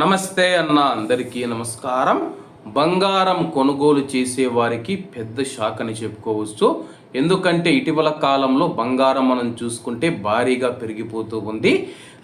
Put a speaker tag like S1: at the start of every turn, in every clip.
S1: నమస్తే అన్న అందరికీ నమస్కారం. బంగారం కొనుగోలు చేసే వారికి పెద్ద షాక్ అని చెప్పుకోవచ్చు. ఎందుకంటే ఇటీవల కాలంలో బంగారం మనం చూసుకుంటే భారీగా పెరిగిపోతూ ఉంది.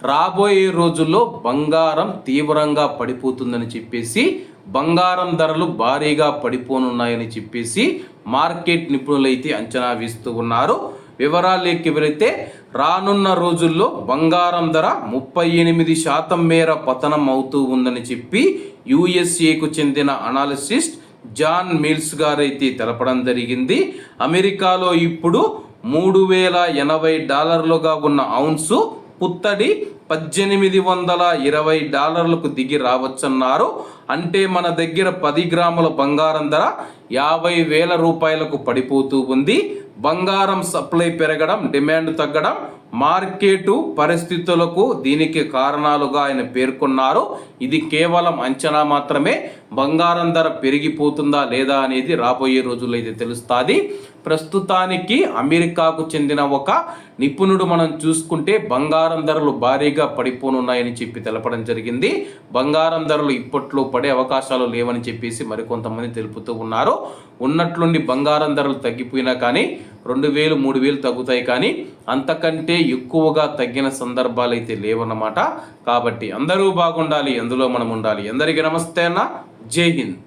S1: రాబోయే రోజుల్లో బంగారం తీవ్రంగా పడిపోతుందని చెప్పేసి బంగారం ధరలు భారీగా పడిపోనున్నాయని చెప్పేసి మార్కెట్ నిపుణులైతే అంచనా వేస్తూ ఉన్నారు. వివరాల్లోకి వెళితే రానున్న రోజుల్లో బంగారం ధర ముప్పై ఎనిమిది శాతం మేర పతనం అవుతూ ఉందని చెప్పి యుఎస్ఏకు చెందిన అనాలిసిస్ట్ జాన్ మిల్స్ గారైతే తెలపడం జరిగింది. అమెరికాలో ఇప్పుడు మూడు వేల ఎనభై డాలర్లుగా ఉన్న ఔన్సు పుత్తడి పద్దెనిమిది వందల ఇరవై డాలర్లకు దిగి రావచ్చన్నారు. అంటే మన దగ్గర పది గ్రాముల బంగారం ధర యాభై వేల రూపాయలకు పడిపోతూ ఉంది. బంగారం సప్లై పెరగడం డిమాండ్ తగ్గడం మార్కెటు పరిస్థితులకు దీనికి కారణాలుగా ఆయన పేర్కొన్నారు. ఇది కేవలం అంచనా మాత్రమే. బంగారం ధర పెరిగిపోతుందా లేదా అనేది రాబోయే రోజుల్లో అయితే తెలుస్తుంది. ప్రస్తుతానికి అమెరికాకు చెందిన ఒక నిపుణుడు మనం చూసుకుంటే బంగారం ధరలు భారీగా పడిపోనున్నాయని చెప్పి తెలపడం జరిగింది. బంగారం ధరలు ఇప్పట్లో పడే అవకాశాలు లేవని చెప్పేసి మరికొంతమంది తెలుపుతూ ఉన్నారు. ఉన్నట్లుండి బంగారం ధరలు తగ్గిపోయినా కానీ రెండు వేలు మూడు వేలు తగ్గుతాయి కానీ అంతకంటే ఎక్కువగా తగ్గిన సందర్భాలు అయితే లేవన్నమాట. కాబట్టి అందరూ బాగుండాలి అందులో మనం ఉండాలి. అందరికీ నమస్తే అన్న. జై హింద్.